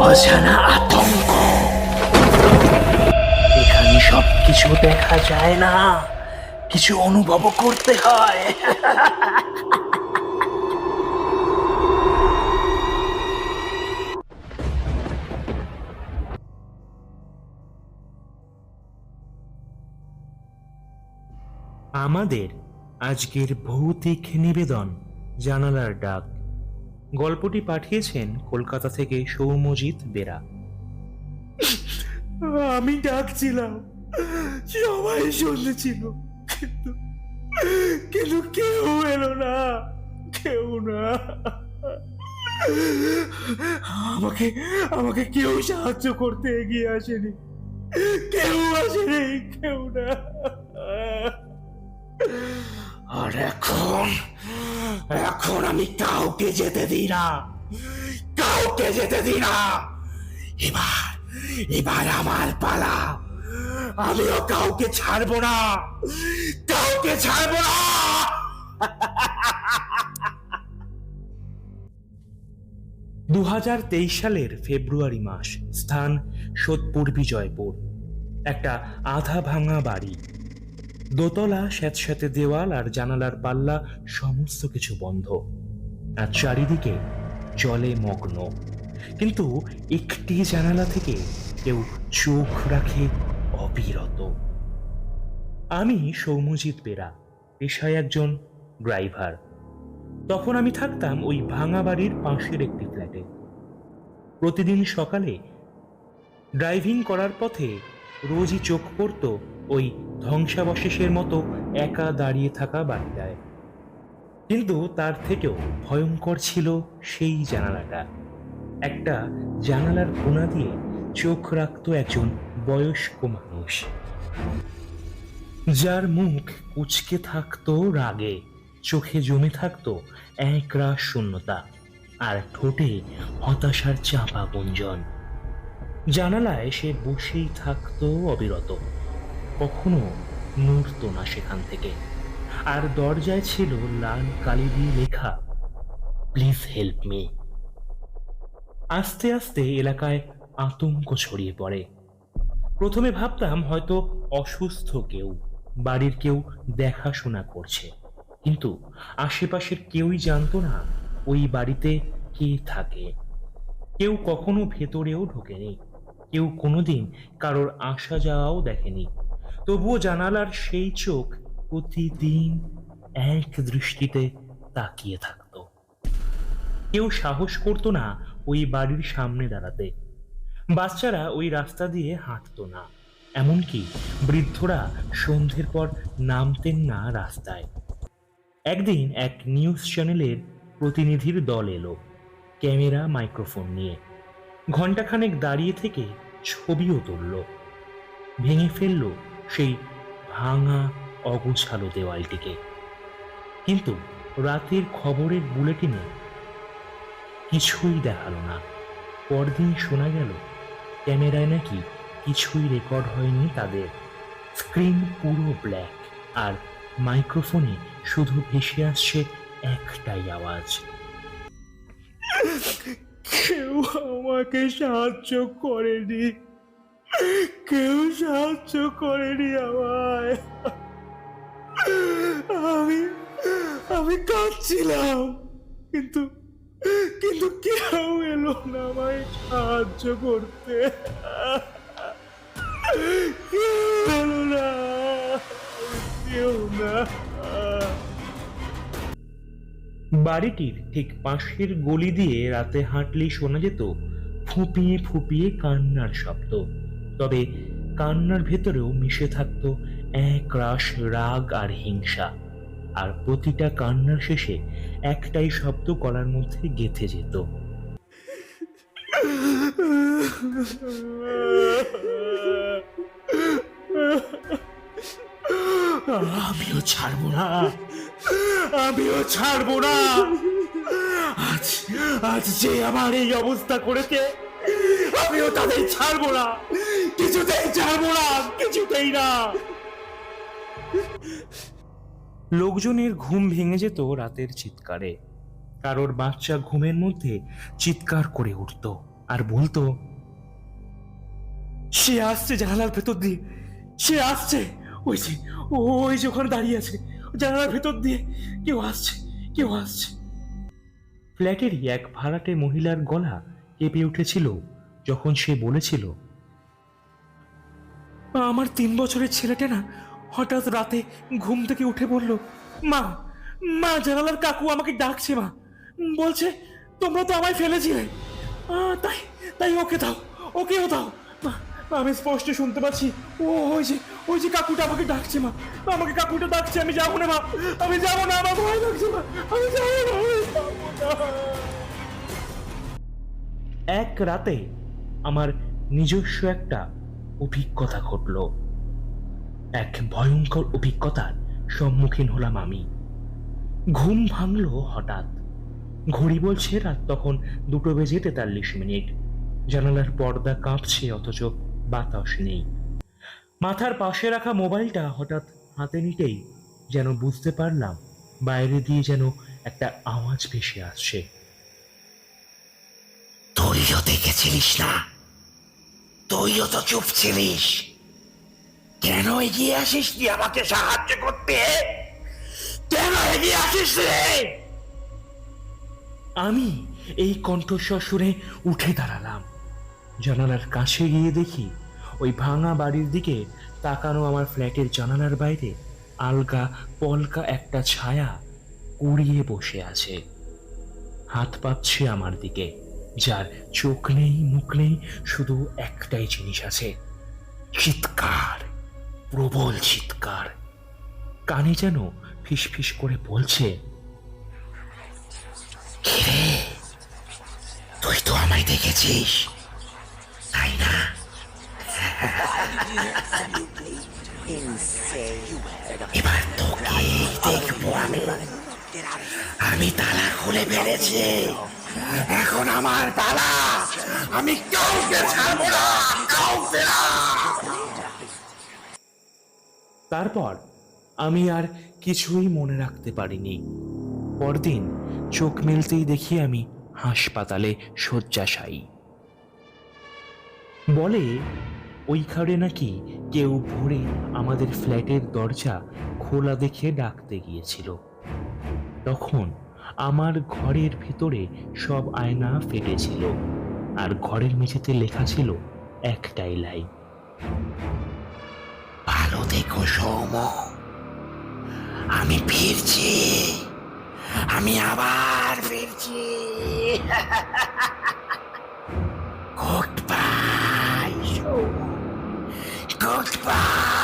অজানা আতঙ্ক। এখানে সব কিছু দেখা যায় না। কিছু অনুভব করতে হয়। আমাদের আজকের ভৌতিক নিবেদন, জানালার ডাক। গল্পটি পাঠিয়েছেন কলকাতা থেকে সৌমজিৎ বেরা। আমি ডাকছিলাম সবাই শুনেছিল, কিন্তু কিন্তু কেউ এলো না, কেউ না। আমাকে আমাকে কেউ সাহায্য করতে এগিয়ে আসেনি। কেউ আসেনি, কেউ না। আর এখন এখন আমি কাউকে যেতে দিই না। কাউকে যেতে দিই না। এবার এবার আমার পালা। আমিও কাউকে ছাড়বো না। কাউকে ছাড়বো না। দু হাজার তেইশ সালের ফেব্রুয়ারি মাস, স্থান সোদপুর বিজয়পুর। একটা আধা ভাঙা বাড়ি। দোতলা স্যাঁতস্যাঁতে দেওয়াল আর জানালার পাল্লা সমস্ত কিছু বন্ধ। আর চারিদিকে জলে মগ্ন। কিন্তু একটি জানালা থেকে কেউ চোখ রাখে অবিরত। আমি সৌম্যজিৎ বেরা পেশায় একজন ড্রাইভার। তখন আমি থাকতাম ওই ভাঙা বাড়ির পাশের একটি ফ্ল্যাটে। প্রতিদিন সকালে ড্রাইভিং করার পথে রোজই চোখ পড়ত ওই ধ্বংসাবশেষের মতো একা দাঁড়িয়ে থাকা বাড়িটায়। কিন্তু তার থেকেও ভয়ঙ্কর ছিল সেই জানালাটা। একটা জানালার কোণা দিয়ে চোখ রাখত একজন বয়স্ক মানুষ। যার মুখ কুচকে থাকতো রাগে, চোখে জমে থাকতো একরাশ শূন্যতা, আর ঠোঁটে হতাশার চাপা গুঞ্জন। জানালায় সে বসেই থাকতো অবিরত। কখনো নড়তো না সেখান থেকে। আর দরজায় ছিল লাল কালি দিয়ে লেখা, প্লিজ হেল্প মি। আস্তে আস্তে এলাকায় আতঙ্ক ছড়িয়ে পড়ে। প্রথমে ভাবতাম হয়তো অসুস্থ কেউ, বাড়ির কেউ দেখাশোনা করছে। কিন্তু আশেপাশের কেউই জানতো না ওই বাড়িতে কে থাকে। কেউ কখনো ভেতরেও ঢোকেনি। কেউ কোনোদিন কারোর আসা যাওয়াও দেখেনি। তবুও জানালার সেই চোখ প্রতিদিন এক দৃষ্টিতে তাকিয়ে থাকতো। কেউ সাহস করতো না ওই বাড়ির সামনে দাঁড়াতে। বাচ্চারা ওই রাস্তা দিয়ে হাঁটতো না। এমনকি বৃদ্ধরা সন্ধ্যের পর নামতেন না রাস্তায়। একদিন এক নিউজ চ্যানেলের প্রতিনিধির দল এলো, ক্যামেরা, মাইক্রোফোন নিয়ে। ঘন্টাখানেক দাঁড়িয়ে থেকে ছবিও তুলল। ভেঙে ফেলল সেই ভাঙা, অগুছালো দেওয়ালটিকে। কিন্তু রাতের খবরের বুলেটিনে কিছুই দেখাল না। পরদিন শোনা গেল, ক্যামেরায় নাকি কিছুই রেকর্ড হয়নি তাদের। স্ক্রিন পুরো ব্ল্যাক আর মাইক্রোফোনে শুধু ভেসে আসছে একটাই আওয়াজ। কেউ আমাকে সাহায্য করেনি। কেউ সাহায্য করেনি আমায়। আমি আমি কাঁদছিলাম, কিন্তু কিন্তু কেউ এলো না আমায় সাহায্য করতে। বাড়িটির ঠিক পাশের গলি দিয়ে রাতে হাঁটলেই শোনা যেত ফুপিয়ে ফুপিয়ে কান্নার শব্দ। তবে কান্নার ভেতরেও মিশে থাকতো এক রাস রাগ আর হিংসা। আর প্রতিটা কান্নার শেষে একটাই শব্দ করার মধ্যে গেথে যেত। আমিও ছাড়বো না। আমিও ছাড়বো না। আজ আজ যে আমার এই অবস্থা করেছে, আমিও তাদের ছাড়বো না। কিছুতেই ছাড়বো না, কিছুতেই না। লোকজনের ঘুম ভেঙে যেত রাতের চিৎকারে। কারোর বাচ্চা ঘুমের মধ্যে চিৎকার করে উঠত আর বলতো, সে আসছে জানালার ভেতর দিয়ে, সে আসছে। ওই যে ওই যে ওখানে দাঁড়িয়ে আছে। জানালার ভেতর দিয়ে কেউ আসছে কেউ আসছে। ফ্ল্যাটেরই এক ভাড়াটে মহিলার গলা কেঁপে উঠেছিল যখন সে বলেছিল আমার তিন বছরের ছেলেটা না হঠাৎ রাতে ঘুম থেকে উঠে বলল মা মা জানালার কাকু আমাকে ডাকছে মা। বলছে তোমরা তো আমায় ফেলেছিলে। তাই তাই ওকে দাও ওকেও দাও। আমি স্পষ্ট শুনতে পাচ্ছি। ও, ওই যে ওই যে কাকুটা আমাকে ডাকছে, মা। আমাকে কাকুটা ডাকছে, আমি যাব না, মা। আমি যাব না আমার ভয় লাগছে, মা। আমি যাব না। এক রাতে আমার নিজস্ব একটা অভিজ্ঞতা ঘটল। এক ভয়ঙ্কর অভিজ্ঞতার সম্মুখীন হলাম আমি। ঘুম ভাঙলো হঠাৎ। ঘড়ি বলছে, রাত তখন দুটো বেজে তেতাল্লিশ মিনিট। জানালার পর্দা কাঁপছে, অথচ বাতাস নেই। মাথার পাশে রাখা মোবাইলটা হঠাৎ হাতে নিতেই যেন বুঝতে পারলাম বাইরে দিয়ে যেন একটা আওয়াজ ভেসে আসছে। তুইও দেখেছিলিস না? তুইও তো চুপ ছিলিস। কেন এগিয়ে আসিস তুই আমাকে সাহায্য করতে? কেন এগিয়ে আসিস রে? আমি এই কণ্ঠস্বর শুনে উঠে দাঁড়ালাম। জানালার কাছে গিয়ে দেখি ওই ভাঙা বাড়ির দিকে তাকানো আমার ফ্ল্যাটের জানালার বাইরে আলগা পলকা একটা ছায়া কুড়িয়ে বসে আছে। হাত পাচ্ছে আমার দিকে, যার চোখ নেই, মুখ নেই, শুধু একটাই জিনিস আছে। চিৎকার, প্রবল চিৎকার। কানে যেন ফিসফিস করে বলছে তুই তো আমায় দেখেছিস, তাই না? এবার তোকে দেখব আমি আমি তালা খুলে ফেলেছি এখন আমার তালা আমি কাউকে ছাড়বো না কাউকে না তারপর আমি আর কিছুই মনে রাখতে পারিনি। পরদিন চোখ মেলতেই দেখি আমি হাসপাতালে শয্যাশায়ী। বলে ওই ঘরে নাকি কেউ ভোরে আমাদের ফ্ল্যাটের দরজা খোলা দেখে ডাকতে গিয়েছিল। তখন আমার ঘরের ভেতরে সব আয়না ফেটেছিল আর ঘরের মেঝেতে লেখা ছিল একটাই লাইন। ভালো দেখো সৌম আমি ফিরছি। আমি আবার ফিরছি। Bye!